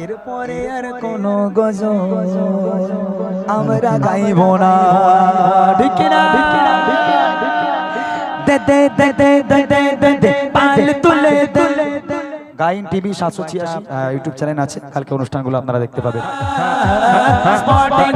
এরপরে আর কোন গজল আমরা গাইব না। ঠিক না দে দে দে দে দে দে দে পাল তুলে দে। গাইন টিভি সাতশো ছিয়াশি ইউটিউব চ্যানেল আছে। কালকে অনুষ্ঠানগুলো আপনারা দেখতে পাবেন। স্পটিং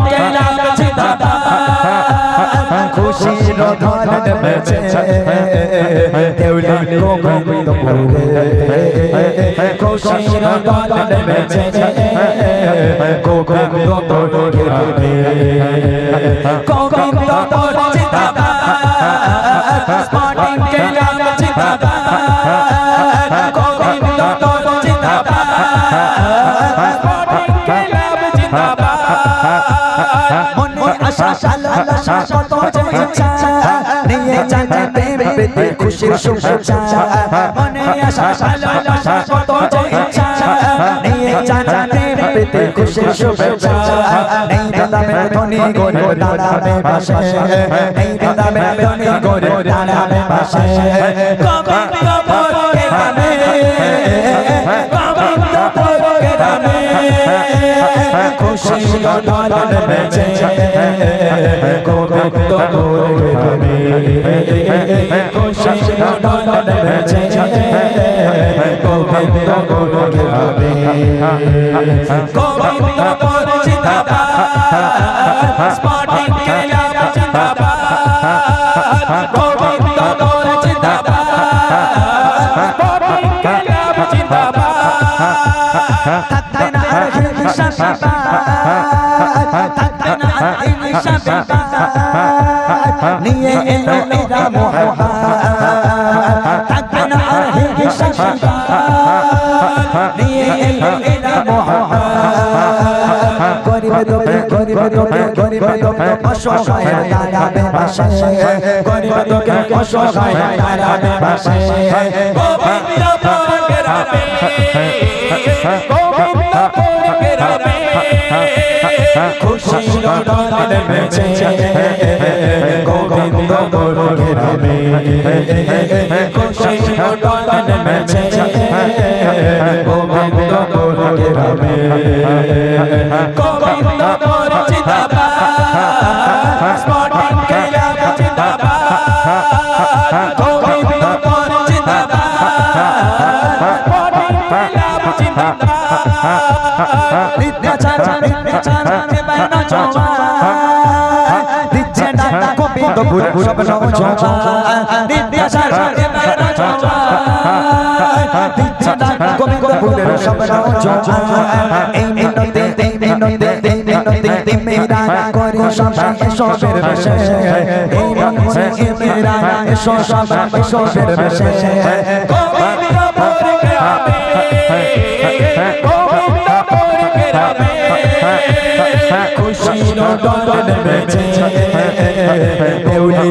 পেতে খুশির শুভেচ্ছা মনে আশা লালসা কত ইচ্ছা নিয়ে যাচ্ছে পেতে খুশির শুভেচ্ছা নেই দামে ধনী গরে দাঁড়াবে পাশে নেই দামে ধনী গরে দাঁড়াবে পাশে গোবিন্দ পরে खुशी का पालन बेचे गोविंद गोरे खुशी का पालन बेचे गोविंद गोरे गोविंद गोरे जिंदाबाद स्पार्टिंग के लिए जिंदाबाद गोविंद गोरे जिंदाबाद स्पार्टिंग के लिए जिंदाबाद নিয়ে এলো এরা গোবিন্দ খুশির গান বেজে গোবিন্দ বল ঘেরাবে খুশির গান বেজে গোবিন্দ বল ঘেরাবে গোবিন্দ বল জিন্দাবাদ স্পটিং কে জিন্দাবাদ গোবিন্দ इतना चाचा इतना चाचा में बहना चौवा दिच्छे डाटा को बिंदु बुरे सब लोग चौवा इतना चाचा में बहना चौवा दिच्छे डाटा को बिंदु बुरे सब लोग चौवा इमिनो दे इमिनो दे इमिनो दे मेरा कोरी सब ऐसो फिर बसे इमिनो दे मेरा ऐसो सब ऐसो फिर बसे कोई मेरा बोल गया খুশির দল বেঁচে দেউলি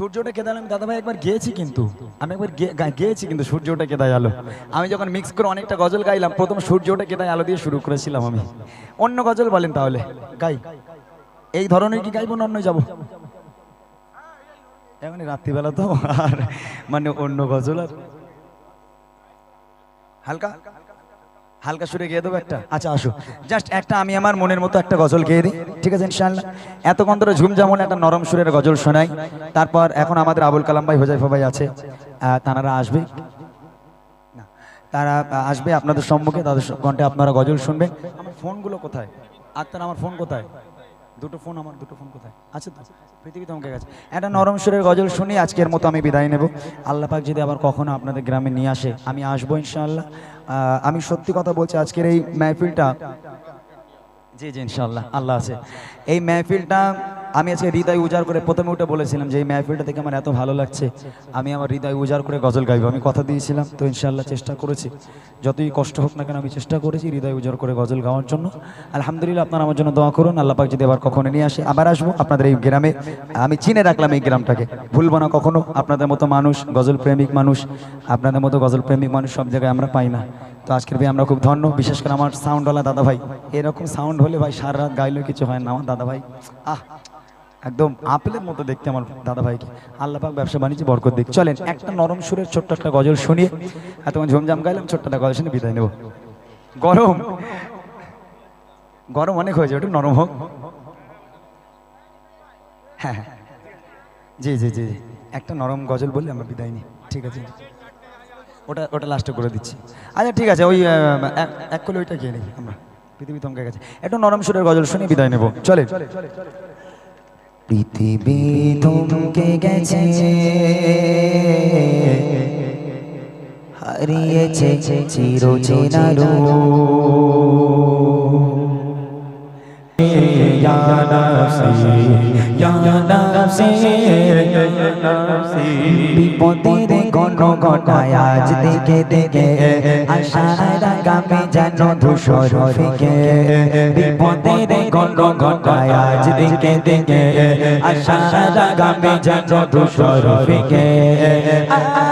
সূর্যটা কেদাল আমি দাদাভাই একবার গেয়েছি কিন্তু। আমি একবার গেয়েছি কিন্তু সূর্যটা কেদায় আলো। আমি যখন মিক্স করে অনেকটা গজল গাইলাম, প্রথম সূর্যটা কেদায় আলো দিয়ে শুরু করেছিলাম আমি। অন্য গজল বলেন তাহলে। গাই। এই ধরনের কি গাইবো না অন্য যাব? এখন রাত্রিবেলা তো আর মানে অন্য গজল আর হালকা? হালকা সুরে গিয়ে দেবো একটা? আচ্ছা আসো। জাস্ট একটা আমি আমার মনের মতো একটা গজল গেয়ে দিই। ঠিক আছে ইনশাল্লাহ এতক্ষণ ধরে যেমন একটা নরম সুরের গজল শোনাই। তারপর এখন আমাদের আবুল কালাম ভাই, হোজাইফা ভাই আছে। তারা আসবে। তারা আসবে আপনাদের সম্মুখে, তাদের ঘন্টায় আপনারা গজল শুনবেন। আমার ফোনগুলো কোথায়? আক্তার, আমার ফোন কোথায়? দুটো ফোন আমার দুটো ফোন কোথায়? আছে তো? পৃথিবী থমকে গেছে। একটা নরম সুরের গজল শুনি আজকের মতো আমি বিদায় নেব। আল্লাহ পাক যদি আবার কখনো আপনাদের গ্রামে নিয়ে আসে আমি আসব ইনশাআল্লাহ। আমি সত্যি কথা বলছি আজকের এই মাহফিলটা জি জি ইনশাআল্লাহ আল্লাহ আছে। এই মেহফিলটা আমি আজকে হৃদয় উজাড় করে প্রথমে উঠে বলেছিলাম যে এই মেহফিলটা থেকে আমার এত ভালো লাগছে। আমি আমার হৃদয় উজাড় করে গজল গাইবো। আমি কথা দিয়েছিলাম, তো ইনশাল্লাহ চেষ্টা করেছি। যতই কষ্ট হোক না কেন আমি চেষ্টা করেছি হৃদয় উজাড় করে গজল গাওয়ার জন্য। আলহামদুলিল্লাহ, আপনারা আমার জন্য দোয়া করুন। আল্লাহ পাক যদি আবার কখনো নিয়ে আসে, আবার আসব আপনাদের এই গ্রামে। আমি চিনে রাখলাম এই গ্রামটাকে। ভুলবো না কখনো। আপনাদের মতো মানুষ, গজল প্রেমিক মানুষ, আপনাদের মতো গজল প্রেমিক মানুষ সব জায়গায় আমরা পাই না। তো আজকের ভাই আমরা খুব ধন্য। বিশেষ করে আমার সাউন্ডওয়ালা দাদা ভাই এরকম সাউন্ড হলে ভাই সারা রাত গাইলেও কিছু হয় না। আমার দাদা ভাই আহ! একদম আপেলের মতো দেখতে আমার দাদা ভাইকে আল্লাহ পাক ব্যবসা বাণিজ্য বরকত দিক। চলেন, একটা নরম সুরের ছোট্ট একটা গজল শুনিয়ে এতক্ষণ ঝুমঝাম গাইলাম, ছোট্ট একটা গজল শুনে বিদায় নেব। গরম গরম অনেক হয়েছে, একটু নরম হোক। হ্যাঁ হ্যাঁ। জি জি জি। একটা নরম গজল বললে আমরা বিদায় নিই। ঠিক আছে? ওটা ওটা লাস্টে করে দিচ্ছি। আচ্ছা ঠিক আছে, ওই এক- কোলে ওইটা খেয়ে নিই আমরা। পৃথিবী থমকে গেছে। একটু নরম সুরের গজল শুনে বিদায় নেব। চলে পৃথিবী থমকে গেছে হারিয়েছে یا نفسی یا نفسی বিপদের গণ ঘটায় আজ দেখে দেখে, আশার গামে যেন ধূসর ফিকে। বিপদের গণ ঘটায় আজ দেখে দেখে, আশার গামে যেন ধূসর ফিকে। আ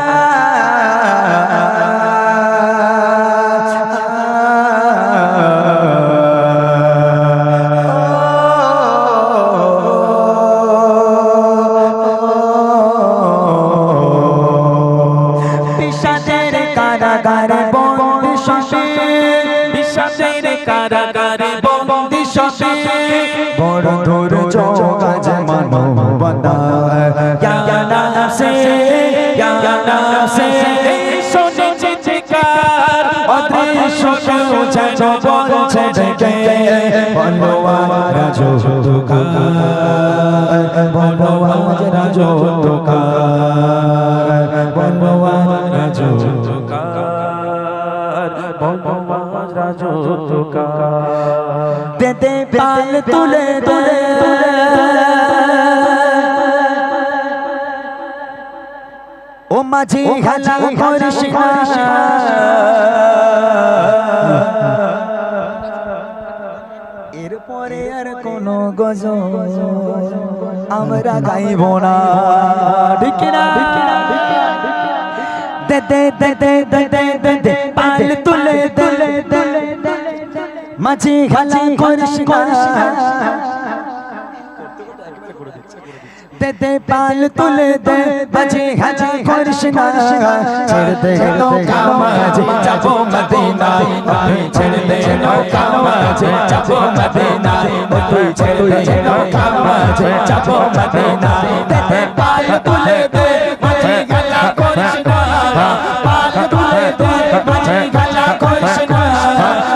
সে শুনেছি চিকার অদৃশ্য কেউ যেন বলছে ডেকে বলওয়ার রাজো তুকার বলওয়ার রাজো তুকার বলওয়ার রাজো তুকার বলওয়ার রাজো তুকার দে দে পাল তুলে তুলে তুলে। মাঝি হালা করিস এরপরে আর কোন গজ আমরা গাইব না। ঠিক না দে দে দে দে দে দে দে দে পাল তুলে তুলে মাঝি হালা করিস দে দে পাল তুলে দে বাজে হাজে করিস না ছেড়ে দে নৌকা মাঝে যাব মদিনা। আমি ছেড়ে দে নৌকা মাঝে যাব মদিনা। তুই ছেড়ে দে নৌকা মাঝে যাব মদিনা। দে দে পাল তুলে দে বাজে গলা করিস না পাল তুলে দে বাজে গলা করিস না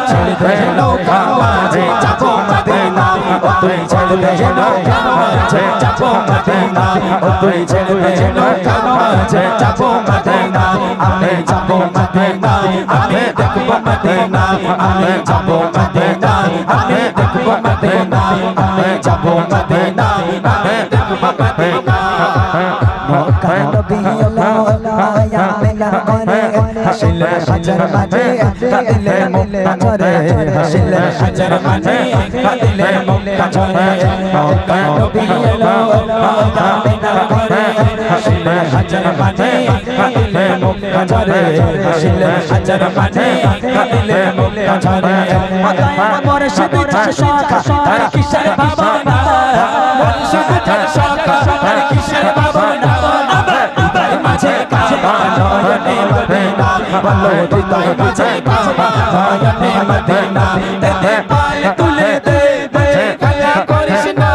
ছেড়ে দে নৌকা মাঝে যাব মদিনা। তুই ছেড়ে দে নৌকা মাঝে চাপো কাতে না ও তুই ছেড়ে বেছে নৌকা মাঝে চাপো কাতে না আমি চাপো কাতে না আমি দেখব কাতে না আমি চাপো কাতে না আমি হাসিলে হাজার মাঝে কাদিলে মুক্তা ঝরে হাসিলে হাজার মাঝে কাদিলে মুক্তা ঝরে মক্কা নবী আল্লাহ আয়া মেলা করে হাসিলে হাজার মাঝে কাদিলে মুক্তা ঝরে হাসিলে হাজার মাঝে কাদিলে মুক্তা ঝরে মাথায় সেদিন শাখা তার কিসের ভাবনা মনসুখের শাখা আর কিসের ভাবনা আবার আবার মাঝে কাবা নয়নে ਵੱਲੋਂ ਦਿੱਤਾ ਪਿੱਛੇ ਕਾਬਾ ਸਾਇਆ ਨੇ ਮਦੀਨਾ ਤੇਰੇ ਪਾਲ ਤੁਲੇ ਦੇ ਮੱਛੇ ਖਲਾ ਕਰਿਸ਼ਨਾ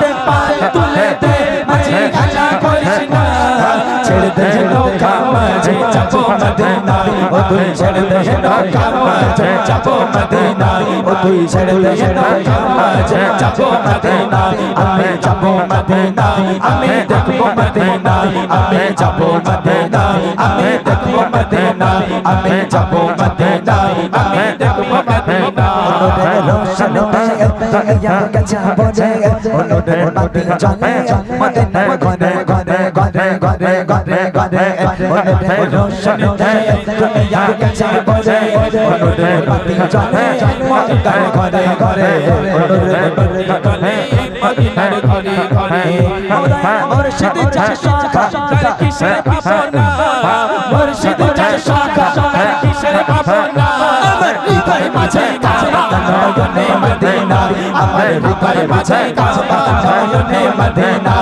ਤੇ ਪਾਲ ਤੁਲੇ ਦੇ ਮੱਛੇ ਖਲਾ ਕਰਿਸ਼ਨਾ ਛੇੜ ਦੇ ਲੋਕਾਂ মদিনা ও তুই ছেড়ে দে নৌকা মাঝে যাব মদিনা ও তুই ছেড়ে দে নৌকা মাঝে যাব মদিনা আমি যাব মদিনা আমি দেখব মদিনা আমি যাব মদিনা আমি দেখব মদিনা আমি যাব মদিনা আমি দেখব মদিনা রোশন ইয়া কাছে বজে অনুদের বাতি জ্বলে মদিনা ঘরে ঘরে ঘরে অনুদের রোশন ইয়া কাছে বজে অনুদের বাতি জ্বলে মদিনা ঘরে ঘরে অনুদের ঘরে মদিনার ঘরে ঘরে মুর্শিদ চাচা শাখা তার কিসের ভাবনা মুর্শিদ চাচা শাখা তার কিসের ভাবনা আমার হৃদয় মাঝে কাবা নয়নে মদিনা আমার হৃদয় মাঝে কাবা নয়নে মদিনা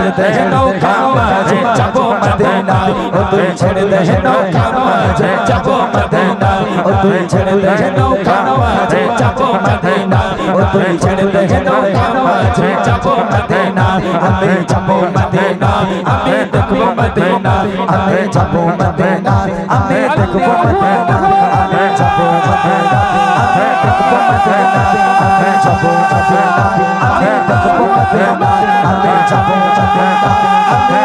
ছেড়ে দে নৌকা মাঝে যাব মদিনা ও তুই ছেড়ে দে নৌকা মাঝে যাব মদিনা ও তুই ছেড়ে দে নৌকা মাঝে যাব মদিনা ও তুই ছেড়ে দে নৌকা মাঝে যাব মদিনা আমি যাব মদিনা আমি দেখব মদিনা আমি যাব মদিনা আমি দেখব মদিনা আমি যাব মদিনা আমি দেখব মদিনা যাব যাব আমি দেখব যাব মদিনা আমি যাব মদিনা আমি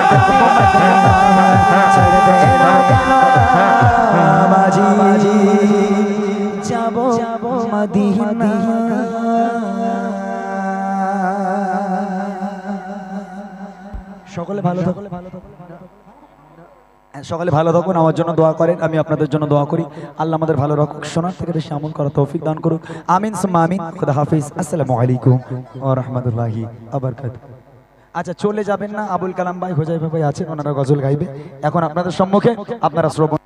দেখব মদিনা ছেড়ে দে মাঝি যাব মদিনা সকলে ভালো থাকুন হ্যাঁ, সকলে ভালো থাকুন, আমার জন্য দোয়া করেন, আমি আপনাদের জন্য দোয়া করি। আল্লাহ আমাদের ভালো রাখুক শোনার থেকে বেশি আমল করা তৌফিক দান করুক। আমিন, সুম্মা আমিন, খুদা হাফিজ, আসসালামু আলাইকুম ও রহমতুল্লাহি আবরকাত আচ্ছা চলে যাবেন না, আবুল কালাম ভাই, হোজাইফা ভাই আছেন, ওনারা গজল গাইবে। এখন আপনাদের সম্মুখে আপনারা শ্রবণ